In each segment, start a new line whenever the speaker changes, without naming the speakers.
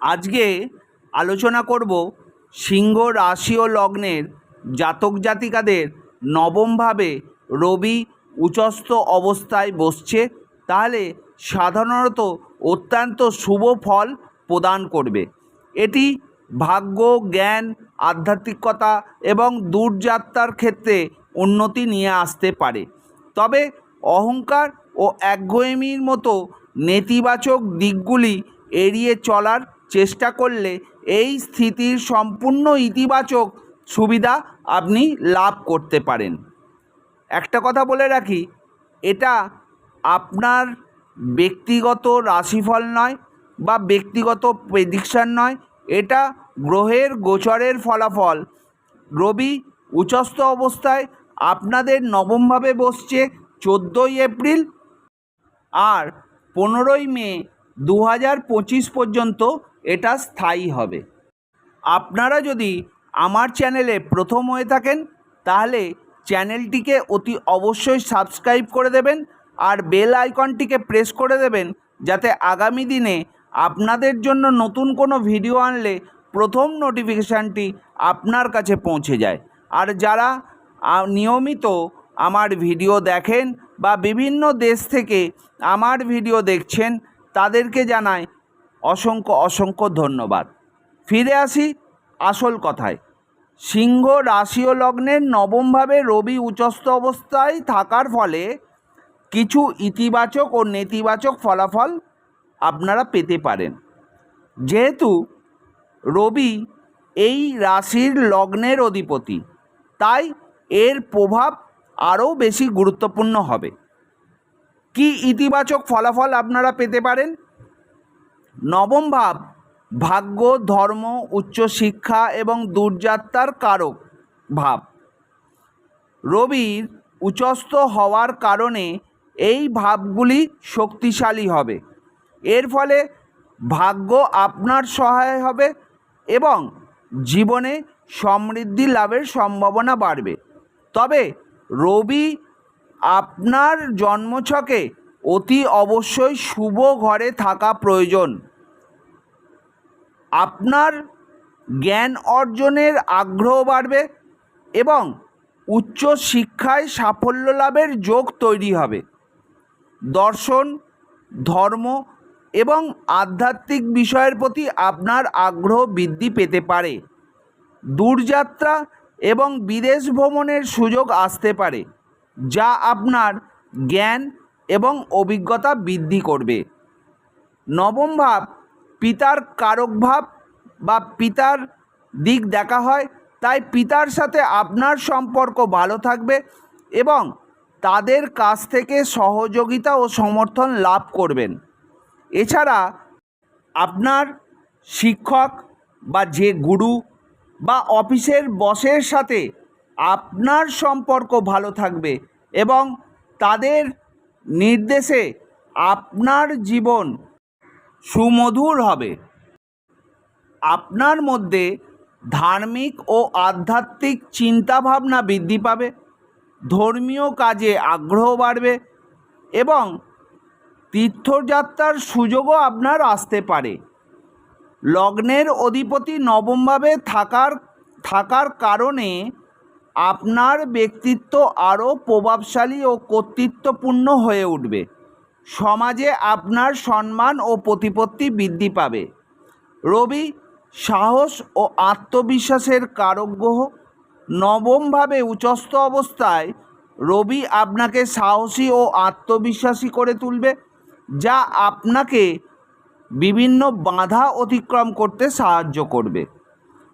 আজকে আলোচনা করব সিংহ রাশি ও লগ্নের জাতক জাতিকাদের নবমভাবে রবি উচস্থ অবস্থায় বসছে। তাহলে সাধারণত অত্যন্ত শুভ ফল প্রদান করবে। এটি ভাগ্য, জ্ঞান, আধ্যাত্মিকতা এবং দূরযাত্রার ক্ষেত্রে উন্নতি নিয়ে আসতে পারে। তবে অহংকার ও একগুঁয়েমির মতো নেতিবাচক দিকগুলি এড়িয়ে চলার চেষ্টা করলে এই স্থিতির সম্পূর্ণ ইতিবাচক সুবিধা আপনি লাভ করতে পারেন। একটা কথা বলে রাখি, এটা আপনার ব্যক্তিগত রাশিফল নয় বা ব্যক্তিগত প্রেডিকশান নয়, এটা গ্রহের গোচরের ফলাফল। রবি উচস্থ অবস্থায় আপনাদের নবমভাবে বসছে চোদ্দোই এপ্রিল আর পনেরোই মে দু পঁচিশ পর্যন্ত এটা স্থায়ী হবে। আপনারা যদি আমার চ্যানেলে প্রথম হয়ে থাকেন, তাহলে চ্যানেলটিকে অতি অবশ্যই সাবস্ক্রাইব করে দেবেন আর বেল আইকনটিকে প্রেস করে দেবেন যাতে আগামী দিনে আপনাদের জন্য নতুন কোনো ভিডিও আনলে প্রথম নোটিফিকেশানটি আপনার কাছে পৌঁছে যায়। আর যারা নিয়মিত আমার ভিডিও দেখেন বা বিভিন্ন দেশ থেকে আমার ভিডিও দেখছেন, তাদেরকে জানাই অসংখ্য অসংখ্য ধন্যবাদ। ফিরে আসি আসল কথায়। সিংহ রাশি ও লগ্নের নবমভাবে রবি উচস্থ অবস্থায় থাকার ফলে কিছু ইতিবাচক ও নেতিবাচক ফলাফল আপনারা পেতে পারেন। যেহেতু রবি এই রাশির লগ্নের অধিপতি, তাই এর প্রভাব আরও বেশি গুরুত্বপূর্ণ হবে। কি ইতিবাচক ফলাফল আপনারা পেতে পারেন? নবম ভাব, ভাগ্য, ধর্ম উচ্চশিক্ষা এবং দূরযাত্রার কারক ভাব। রবির উচস্থ হওয়ার কারণে এই ভাবগুলি শক্তিশালী হবে। এর ফলে ভাগ্য আপনার সহায় হবে এবং জীবনে সমৃদ্ধি লাভের সম্ভাবনা বাড়বে। তবে রবি আপনার জন্মছকে অতি অবশ্যই শুভ ঘরে থাকা প্রয়োজন। আপনার জ্ঞান অর্জনের আগ্রহ বাড়বে এবং উচ্চ শিক্ষায় সাফল্য লাভের যোগ তৈরি হবে। দর্শন, ধর্ম এবং আধ্যাত্মিক বিষয়ের প্রতি আপনার আগ্রহ বৃদ্ধি পেতে পারে। দূরযাত্রা এবং বিদেশ ভ্রমণের সুযোগ আসতে পারে, যা আপনার জ্ঞান এবং অভিজ্ঞতা বৃদ্ধি করবে। নবম ভাব পিতার কারক ভাব বা পিতার দিক দেখা হয়, তাই পিতার সাথে আপনার সম্পর্ক ভালো থাকবে এবং তাদের কাছ থেকে সহযোগিতা ও সমর্থন লাভ করবেন। এছাড়া আপনার শিক্ষক বা যে গুরু বা অফিসের বসের সাথে আপনার সম্পর্ক ভালো থাকবে এবং তাদের নির্দেশে আপনার জীবন সুমধুর হবে। আপনার মধ্যে ধার্মিক ও আধ্যাত্মিক চিন্তাভাবনা বৃদ্ধি পাবে, ধর্মীয় কাজে আগ্রহ বাড়বে এবং তীর্থযাত্রার সুযোগও আপনার আসতে পারে। লগ্নের অধিপতি নবমভাবে থাকার থাকার কারণে আপনার ব্যক্তিত্ব আরও প্রভাবশালী ও কর্তৃত্বপূর্ণ হয়ে উঠবে। সমাজে আপনার সম্মান ও প্রতিপত্তি বৃদ্ধি পাবে। রবি, সাহস ও আত্মবিশ্বাসের কারক গ্রহ। নবমভাবে উচস্থ অবস্থায় রবি আপনাকে সাহসী ও আত্মবিশ্বাসী করে তুলবে, যা আপনাকে বিভিন্ন বাধা অতিক্রম করতে সাহায্য করবে।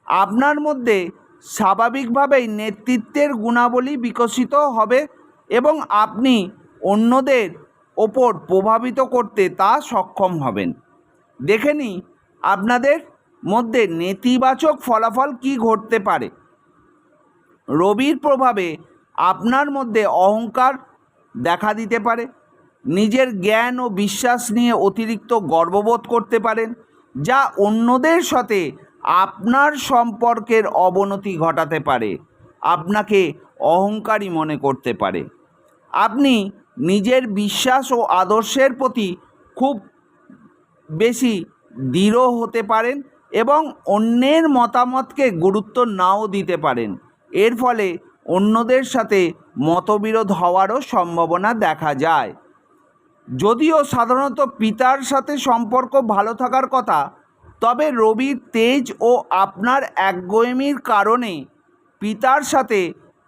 আপনার মধ্যে স্বাভাবিকভাবেই নেতৃত্বের গুণাবলী বিকশিত হবে এবং আপনি অন্যদের ওপর প্রভাবিত করতে তা সক্ষম হবেন। দেখে নিই আপনাদের মধ্যে নেতিবাচক ফলাফল কি ঘটতে পারে। রবির প্রভাবে আপনার মধ্যে অহংকার দেখা দিতে পারে। নিজের জ্ঞান ও বিশ্বাস নিয়ে অতিরিক্ত গর্ববোধ করতে পারেন, যা অন্যদের সাথে আপনার সম্পর্কের অবনতি ঘটাতে পারে। আপনাকে অহংকারী মনে করতে পারে। আপনি নিজের বিশ্বাস ও আদর্শের প্রতি খুব বেশি দৃঢ় হতে পারেন এবং অন্যের মতামতকে গুরুত্ব নাও দিতে পারেন। এর ফলে অন্যদের সাথে মতবিরোধ হওয়ারও সম্ভাবনা দেখা যায়। যদিও সাধারণত পিতার সাথে সম্পর্ক ভালো থাকার কথা, তবে রবির তেজ ও আপনার একগুঁয়েমির কারণে পিতার সাথে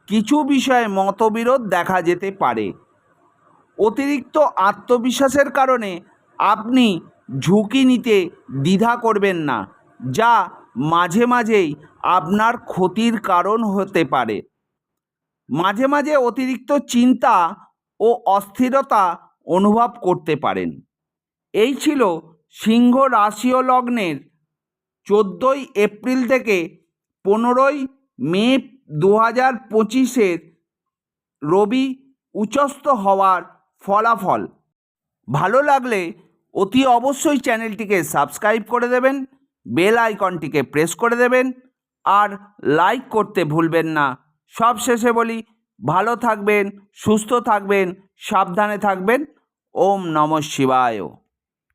কিছু বিষয়ে মতবিরোধ দেখা যেতে পারে। অতিরিক্ত আত্মবিশ্বাসের কারণে আপনি ঝুঁকি নিতে দ্বিধা করবেন না, যা মাঝে মাঝেই আপনার ক্ষতির কারণ হতে পারে। মাঝে মাঝে অতিরিক্ত চিন্তা ও অস্থিরতা অনুভব করতে পারেন। এই ছিল সিংহ রাশি ও লগ্নের চোদ্দোই এপ্রিল থেকে পনেরোই মে দু হাজার পঁচিশের রবি উচ্চস্থ হওয়ার ফলাফল। ভালো লাগলে অতি অবশ্যই চ্যানেলটিকে সাবস্ক্রাইব করে দেবেন, বেল আইকনটিকে প্রেস করে দেবেন, আর লাইক করতে ভুলবেন না। সব শেষে বলি, ভালো থাকবেন, সুস্থ থাকবেন, সাবধানে থাকবেন। ওম নম শিবায়।